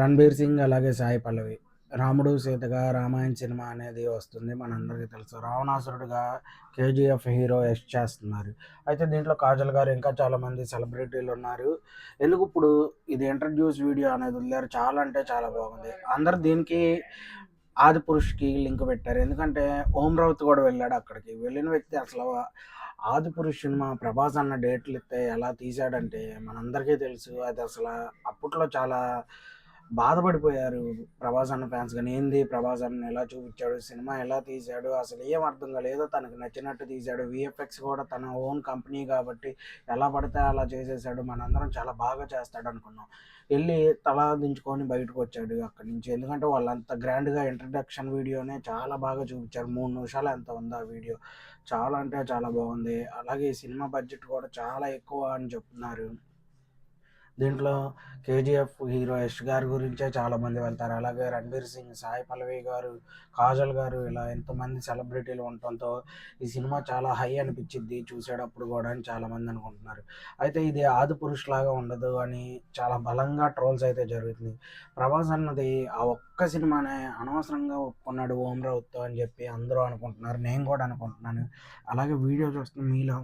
రణబీర్ సింగ్ అలాగే సాయి పల్లవి. రాముడు సీతగా రామాయణ సినిమా అనేది వస్తుంది మనందరికీ తెలుసు. రావణాసురుడుగా కేజీఎఫ్ హీరో ఎస్ చేస్తున్నారు. అయితే దీంట్లో కాజల్ గారు ఇంకా చాలామంది సెలబ్రిటీలు ఉన్నారు. ఎందుకు ఇప్పుడు ఇది ఇంట్రడ్యూస్ వీడియో అనేది వదిలేరు? చాలా అంటే చాలా బాగుంది. అందరు దీనికి ఆది పురుష్కి లింక్ పెట్టారు. ఎందుకంటే ఓం రౌత్ కూడా వెళ్ళాడు అక్కడికి. వెళ్ళిన వ్యక్తి అసలు ఆది పురుష్ సినిమా ప్రభాస్ అన్న డేట్లు ఇస్తే ఎలా తీశాడంటే మనందరికీ తెలుసు. అది అసలు అప్పట్లో చాలా బాధపడిపోయారు ప్రభాస్ అన్న ఫ్యాన్స్ కానీ ఏంది ప్రభాస్ అన్న ఎలా చూపించాడు? సినిమా ఎలా తీశాడు? అసలు ఏం అర్థం కాలేదో. తనకు నచ్చినట్టు తీశాడు. విఎఫ్ఎక్స్ కూడా తన ఓన్ కంపెనీ కాబట్టి ఎలా పడితే అలా చేసేసాడు. మనందరం చాలా బాగా చేస్తాడు అనుకున్నాం. వెళ్ళి తల దించుకొని బయటకు వచ్చాడు అక్కడి నుంచి. ఎందుకంటే వాళ్ళంత గ్రాండ్గా ఇంట్రడక్షన్ వీడియోనే చాలా బాగా చూపించారు. మూడు నిమిషాలు ఎంత ఉంది ఆ వీడియో చాలా అంటే చాలా బాగుంది. అలాగే ఈ సినిమా బడ్జెట్ కూడా చాలా ఎక్కువ అని చెప్తున్నారు. దీంట్లో కేజీఎఫ్ హీరో యష్ గారి గురించే చాలామంది వెళ్తారు. అలాగే రణబీర్ సింగ్ సాయి పల్లవి గారు కాజల్ గారు ఇలా ఎంతమంది సెలబ్రిటీలు ఉండటంతో ఈ సినిమా చాలా హై అనిపించింది చూసేటప్పుడు కూడా అని చాలామంది అనుకుంటున్నారు. అయితే ఇది ఆది పురుషులాగా ఉండదు అని చాలా బలంగా ట్రోల్స్ అయితే జరుగుతుంది ప్రభాస్ అన్నది ఆ ఒక్క సినిమానే అనవసరంగా ఒప్పుకున్నాడు ఓం రావుతో అని చెప్పి అందరూ అనుకుంటున్నారు. నేను కూడా అనుకుంటున్నాను. అలాగే వీడియో చూస్తున్న మీలో